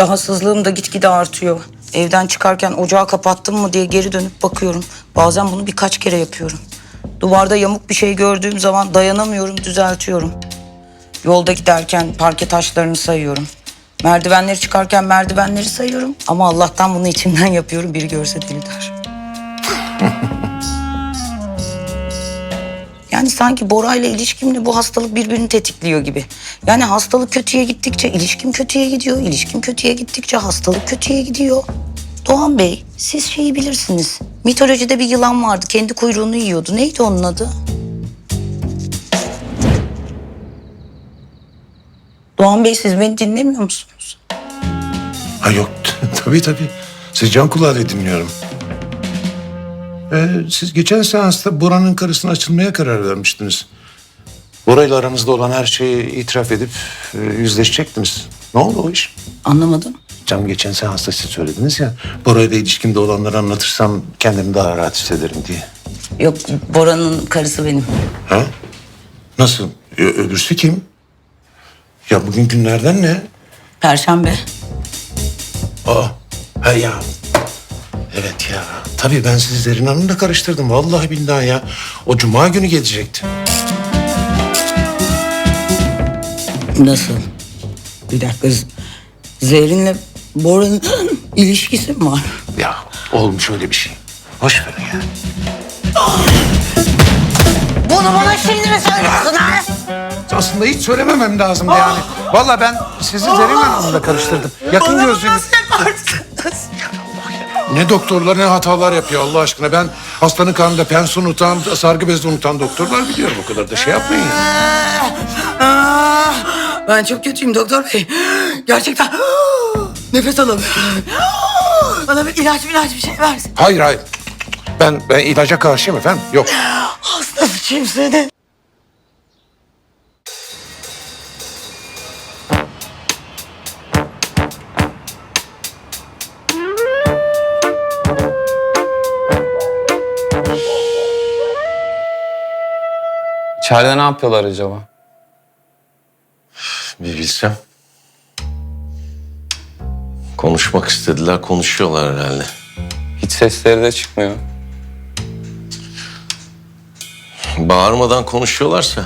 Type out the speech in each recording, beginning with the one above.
Rahatsızlığım da gitgide artıyor. Evden çıkarken ocağı kapattım mı diye geri dönüp bakıyorum. Bazen bunu birkaç kere yapıyorum. Duvarda yamuk bir şey gördüğüm zaman dayanamıyorum, düzeltiyorum. Yolda giderken parke taşlarını sayıyorum. Merdivenleri çıkarken merdivenleri sayıyorum. Ama Allah'tan bunu içimden yapıyorum. Biri görse deli der. Yani sanki Bora ile ilişkimle bu hastalık birbirini tetikliyor gibi. Yani hastalık kötüye gittikçe ilişkim kötüye gidiyor. İlişkim kötüye gittikçe hastalık kötüye gidiyor. Doğan Bey, siz şeyi bilirsiniz. Mitolojide bir yılan vardı. Kendi kuyruğunu yiyordu. Neydi onun adı? Doğan Bey siz beni dinlemiyor musunuz? Ha yok tabii tabii. Siz can kulağıyla dinliyorum. Ee, siz geçen seansta Bora'nın karısına açılmaya karar vermiştiniz. Bora ile aranızda olan her şeyi itiraf edip e, yüzleşecektiniz. Ne oldu o iş? Anlamadım. Canım geçen seansta siz söylediniz ya... ...Bora ile ilişkimde olanları anlatırsam kendimi daha rahat hissederim diye. Yok Bora'nın karısı benim. Ha? Nasıl? Ö- öbürsü kim? Ya bugün günlerden ne? Perşembe. Aa, ha ya. Evet ya. Tabii ben sizi Zerrin Hanım'la karıştırdım. Vallahi billahi ya. O cuma günü gelecekti. Nasıl? Bir dakika. Zerrin'le Bora'nın ilişkisi mi var? Ya olmuş öyle bir şey. Hoş verin ya. Bunu bana şimdi mi söylüyorsun ha? Aslında hiç söylememem lazımdı yani. Vallahi ben sizi Zerrin Hanım'la karıştırdım. Yakın gözlüğünüz... Ne doktorlar ne hatalar yapıyor Allah aşkına. Ben hastanın karnında pensi unutan, sargı bezi unutan doktorlar biliyorum. O kadar da şey yapmayın ya. Ah, Ben çok kötüyüm doktor bey. Gerçekten nefes alamıyorum. Bana bir ilaç ilaç bir şey versin. Hayır hayır. Ben, ben ilaca karşıyım efendim. Yok. Hasta sıçayım İçeride ne yapıyorlar acaba? Bir bilsem. Konuşmak istediler, konuşuyorlar herhalde. Hiç sesleri de çıkmıyor. Bağırmadan konuşuyorlarsa.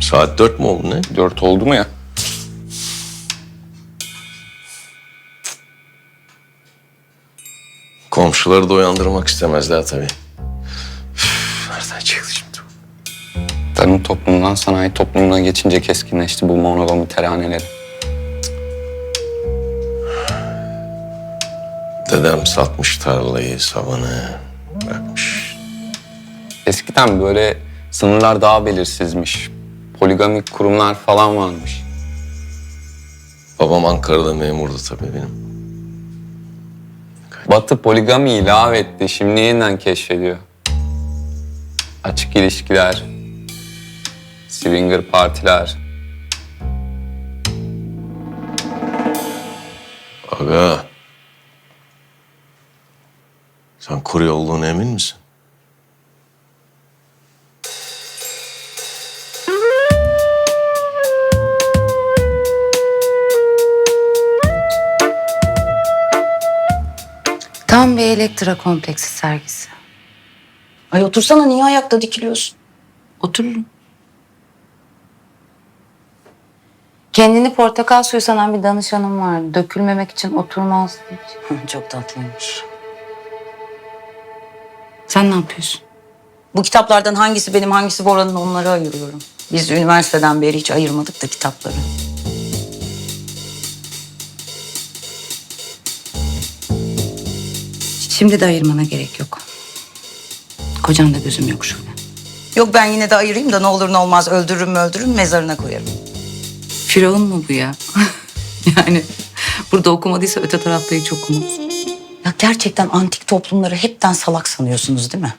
Saat dört mü oldu ne? Dört oldu mu ya? Komşuları da uyandırmak istemezler tabii. Tarım toplumundan sanayi toplumuna geçince keskinleşti bu monogomi teraneleri. Dedem satmış tarlayı, savanı bırakmış. Eskiden böyle sınırlar daha belirsizmiş. Poligamik kurumlar falan varmış. Babam Ankara'da memurdu tabii benim. Batı poligami ilave etti. Şimdi yeniden keşfediyor. Açık ilişkiler, swinger partiler. Aga. Sen kurye olduğuna emin misin? Tam bir elektra kompleksi sergisi. Ay otursana niye ayakta dikiliyorsun? Otururum. Kendini portakal suyu sanan bir danışanım vardı. Dökülmemek için oturmaz hiç. Çok tatlıymış. Sen ne yapıyorsun? Bu kitaplardan hangisi benim hangisi Bora'nın onları ayırıyorum. Biz üniversiteden beri hiç ayırmadık da kitapları. Şimdi de ayırmana gerek yok. Kocan da gözüm yok şurada. Yok ben yine de ayırayım da ne olur ne olmaz öldürürüm mü öldürürüm mezarına koyarım. Firavun mu bu ya? yani burada okumadıysa öte tarafta hiç okumaz. Ya gerçekten antik toplumları hepten salak sanıyorsunuz değil mi?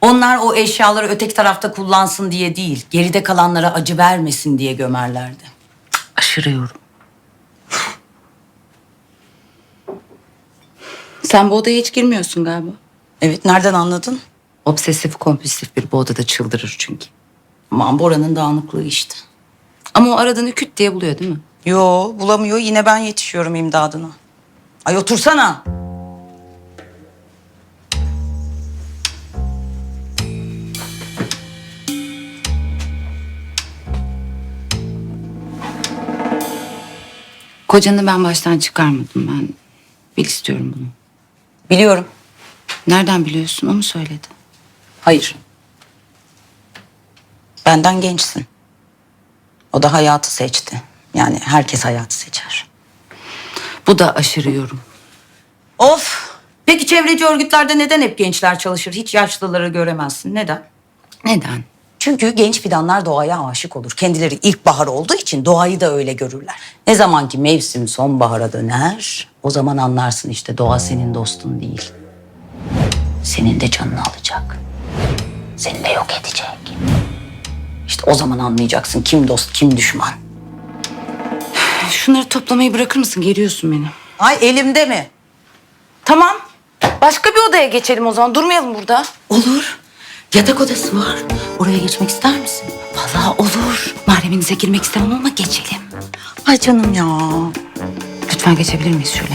Onlar o eşyaları öteki tarafta kullansın diye değil, geride kalanlara acı vermesin diye gömerlerdi. Aşırı yorum. Sen bu odaya hiç girmiyorsun galiba. Evet, nereden anladın? Obsesif kompulsif bir bu odada çıldırır çünkü. Aman Bora'nın dağınıklığı işte. Ama o aradığını küt diye buluyor değil mi? Yo bulamıyor yine ben yetişiyorum imdadına. Ay otursana. Kocanı ben baştan çıkarmadım ben. Bil istiyorum bunu. Biliyorum. Nereden biliyorsun? O mu söyledi? Hayır. Benden gençsin. O da hayatı seçti. Yani herkes hayatı seçer. Bu da aşırı yorum. Of! Peki çevreci örgütlerde neden hep gençler çalışır? Hiç yaşlıları göremezsin. Neden? Neden? Çünkü genç fidanlar doğaya aşık olur. Kendileri ilkbahar olduğu için doğayı da öyle görürler. Ne zaman ki mevsim sonbahara döner, o zaman anlarsın işte doğa senin dostun değil. Senin de canını alacak. Seni de yok edecek. İşte o zaman anlayacaksın kim dost, kim düşman. Şunları toplamayı bırakır mısın? Geriyorsun beni. Ay elimde mi? Tamam. Başka bir odaya geçelim o zaman. Durmayalım burada. Olur. Yatak odası var. Oraya geçmek ister misin? Vallahi olur. Mahreminize girmek istemem ama geçelim. Ay canım ya. Lütfen geçebilir miyiz şöyle?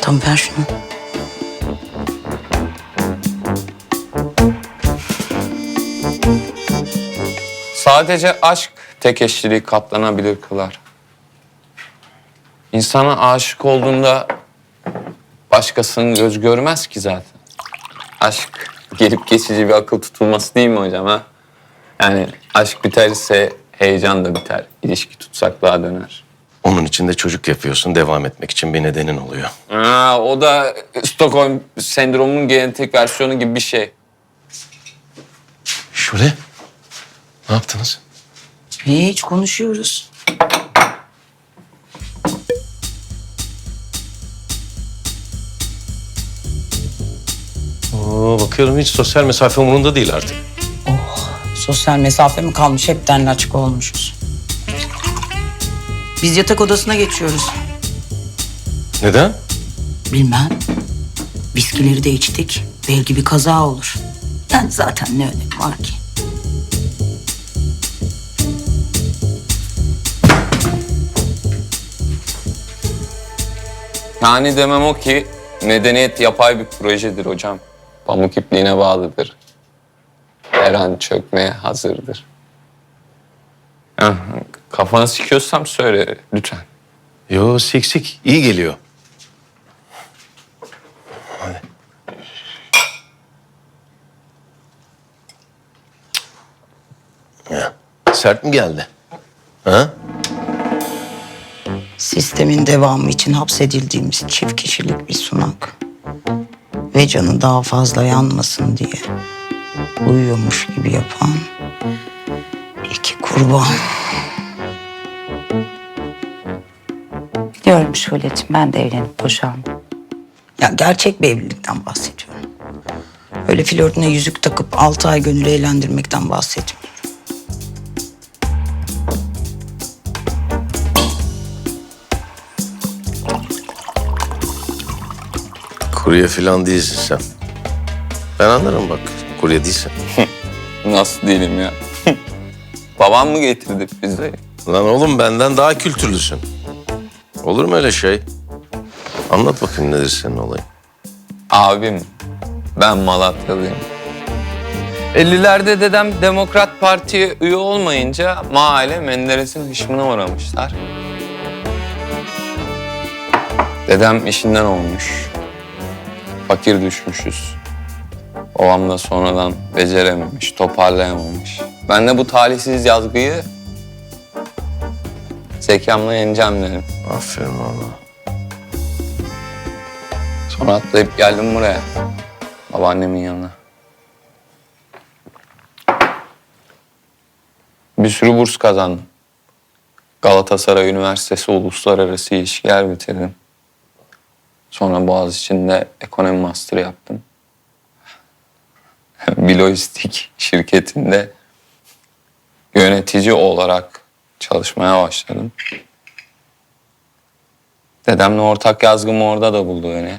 Tamam ver şunu. Sadece aşk tek eşliliği katlanabilir kılar. İnsana aşık olduğunda başkasının göz görmez ki zaten. Aşk gelip geçici bir akıl tutulması değil mi hocam ha? Yani aşk biterse heyecan da biter. İlişki tutsaklığa döner. Onun için de çocuk yapıyorsun. Devam etmek için bir nedenin oluyor. Ha, o da Stockholm sendromunun genetik versiyonu gibi bir şey. Şule. Ne yaptınız? Hiç konuşuyoruz. Oo, bakıyorum hiç sosyal mesafe umurunda değil artık. Sosyal mesafe mi kalmış? Hepten açık olmuşuz. Biz yatak odasına geçiyoruz. Neden? Bilmem. Viskileri de içtik. Belki bir kaza olur. Yani zaten ne önemi var ki? Yani demem o ki medeniyet yapay bir projedir hocam. Pamuk ipliğine bağlıdır. Her an çökmeye hazırdır. Heh, kafanı sikiyorsam söyle lütfen. Yo sik sik. İyi geliyor. Hadi. Ya, sert mi geldi? Ha? Sistemin devamı için hapsedildiğimiz çift kişilik bir sunak. Ve canı daha fazla yanmasın diye uyuyormuş gibi yapan iki kurban. Biliyorum Şule'cim ben de evlenip boşandım. Ya gerçek bir evlilikten bahsediyorum. Öyle flörtüne yüzük takıp altı ay gönül eğlendirmekten bahsetmiyorum. Kurye falan değilsin sen. Ben anlarım bak. Kurye değilsin. Nasıl değilim ya? Babam mı getirdi pizzayı? Lan oğlum benden daha kültürlüsün. Olur mu öyle şey? Anlat bakayım nedir senin olayın? Abim, ben Malatyalıyım. 50'lerde dedem Demokrat Parti'ye üye olmayınca mahalle Menderes'in hışmına uğramışlar. Dedem işinden olmuş. Fakir düşmüşüz. Babam da sonradan becerememiş, toparlayamamış. Ben de bu talihsiz yazgıyı zekamla yeneceğim dedim. Aferin valla. Sonra atlayıp geldim buraya. Babaannemin yanına. Bir sürü burs kazandım. Galatasaray Üniversitesi Uluslararası İlişkiler bitirdim. Sonra Boğaziçi'nde ekonomi master yaptım. bir lojistik şirketinde yönetici olarak çalışmaya başladım. Dedemle ortak yazgımı orada da buldu beni.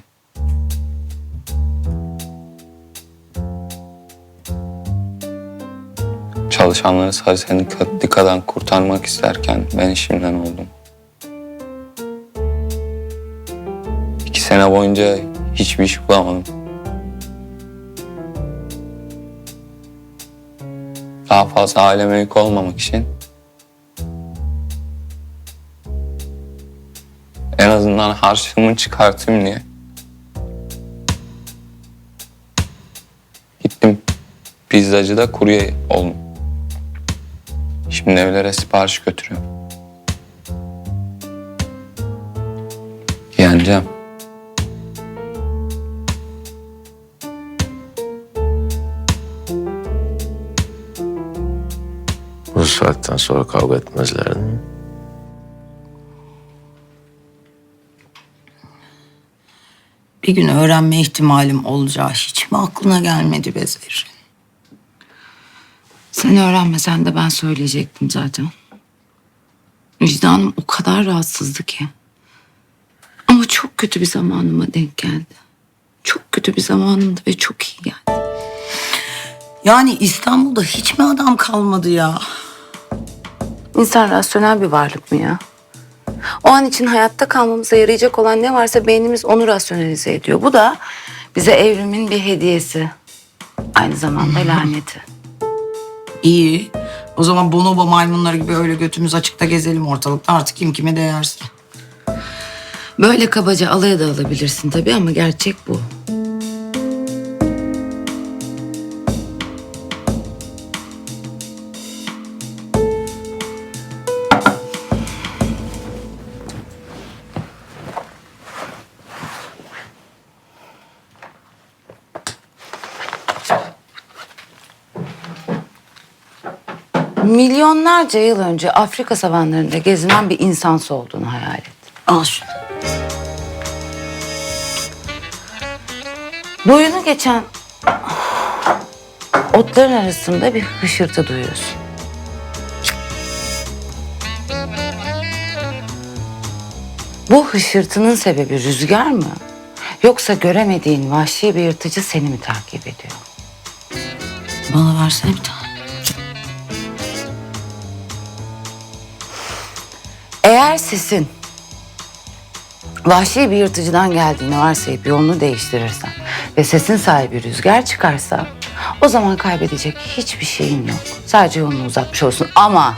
Çalış çalışanları sarı sendikadan kurtarmak isterken ben işimden oldum. Sene boyunca hiçbir iş bulamadım. Daha fazla aileme yük olmamak için en azından harçlığımı çıkartayım diye gittim pizzacıda kurye oldum. Şimdi evlere sipariş götürüyorum. Saatten sonra kavga etmezler değil mi? Bir gün öğrenme ihtimalim olacağı hiç mi aklına gelmedi be Zerrin? Sen öğrenmesen de ben söyleyecektim zaten. Vicdanım o kadar rahatsızdı ki. Ama çok kötü bir zamanıma denk geldi. Çok kötü bir zamanımdı ve çok iyi geldi. Yani İstanbul'da hiç mi adam kalmadı ya? İnsan rasyonel bir varlık mı ya? O an için hayatta kalmamıza yarayacak olan ne varsa beynimiz onu rasyonelize ediyor. Bu da bize evrimin bir hediyesi. Aynı zamanda laneti. İyi. O zaman bonobo maymunları gibi öyle götümüz açıkta gezelim ortalıkta artık kim kime değerse. Böyle kabaca alaya da alabilirsin tabii ama gerçek bu. Milyonlarca yıl önce Afrika savanlarında gezinen bir insansı olduğunu hayal et. Al şunu. Boyunu geçen otların arasında bir hışırtı duyuyorsun. Bu hışırtının sebebi rüzgar mı? Yoksa göremediğin vahşi bir yırtıcı seni mi takip ediyor? Bana versene bir tane. Sesin vahşi bir yırtıcıdan geldiğini varsayıp yolunu değiştirirsen ve sesin sahibi rüzgar çıkarsa o zaman kaybedecek hiçbir şeyin yok. Sadece yolunu uzatmış olsun ama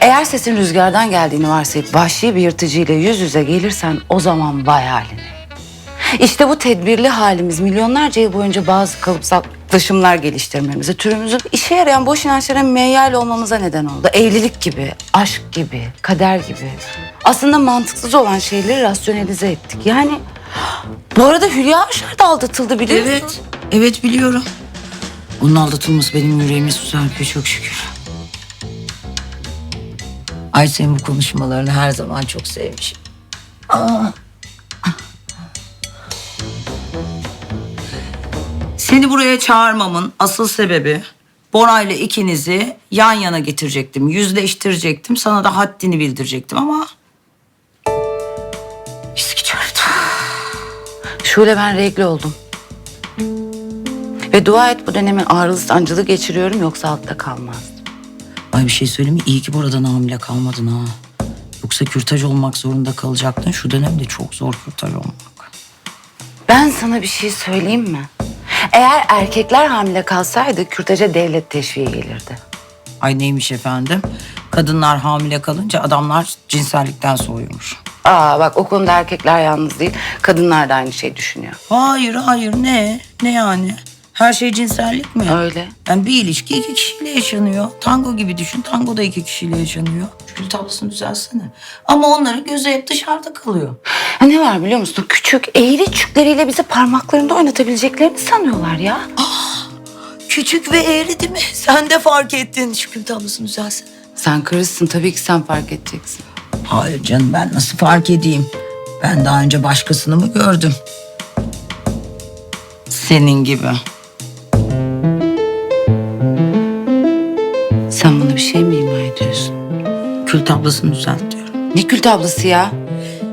eğer sesin rüzgardan geldiğini varsayıp vahşi bir yırtıcıyla yüz yüze gelirsen o zaman vay haline. İşte bu tedbirli halimiz milyonlarca yıl boyunca bazı kalıpsal yaklaşımlar geliştirmemize, türümüzün işe yarayan boş inançlara meyyal olmamıza neden oldu. Evlilik gibi, aşk gibi, kader gibi. Aslında mantıksız olan şeyleri rasyonelize ettik. Yani bu arada Hülya Avşar da aldatıldı biliyor musun? Evet. Evet biliyorum. Onun aldatılması benim yüreğimi süzerpiyor çok şükür. Ay senin bu konuşmalarını her zaman çok sevmişim. Aa. Seni buraya çağırmamın asıl sebebi Bora'yla ikinizi yan yana getirecektim, yüzleştirecektim. Sana da haddini bildirecektim ama... Viski çağırdı. Şule ben regle oldum. Ve dua et bu dönemi ağrılı sancılı geçiriyorum yoksa altta kalmaz. Ay bir şey söyleyeyim mi? İyi ki buradan hamile kalmadın ha. Yoksa kürtaj olmak zorunda kalacaktın. Şu dönemde çok zor kürtaj olmak. Ben sana bir şey söyleyeyim mi? Eğer erkekler hamile kalsaydı kürtaja devlet teşviği gelirdi. Ay neymiş efendim? Kadınlar hamile kalınca adamlar cinsellikten soğuyormuş. Aa bak o konuda erkekler yalnız değil. Kadınlar da aynı şeyi düşünüyor. Hayır hayır ne? Ne yani? Her şey cinsellik mi? Öyle. Yani bir ilişki iki kişiyle yaşanıyor. Tango gibi düşün. Tango da iki kişiyle yaşanıyor. Gül tablosunu düzelsene. Ama onların gözü hep dışarıda kalıyor. Ha, ne var biliyor musun? Küçük eğri çükleriyle bizi parmaklarında oynatabileceklerini sanıyorlar ya. Küçük ve eğri değil mi? Sen de fark ettin. Gül tablosunu düzelsene. Sen karısın tabii ki sen fark edeceksin. Hayır canım ben nasıl fark edeyim? Ben daha önce başkasını mı gördüm? Senin gibi. Kül tablosunu düzelt diyorum. Ne kül tablası ya?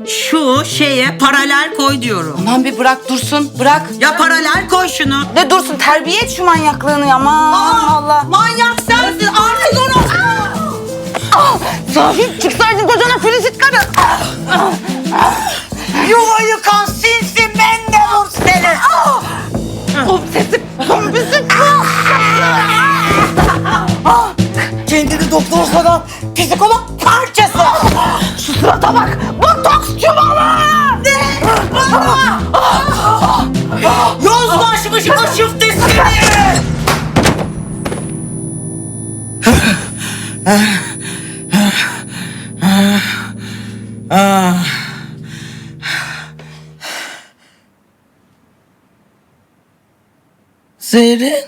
Şu şeye paralel koy diyorum. Aman bir bırak dursun bırak. Ya paralel koy şunu. Ne dursun terbiye et şu manyaklığını ya aman Allah. Manyak sensin. artık onu. Sahip çıksaydın kocana Filizit karı. Zerrin.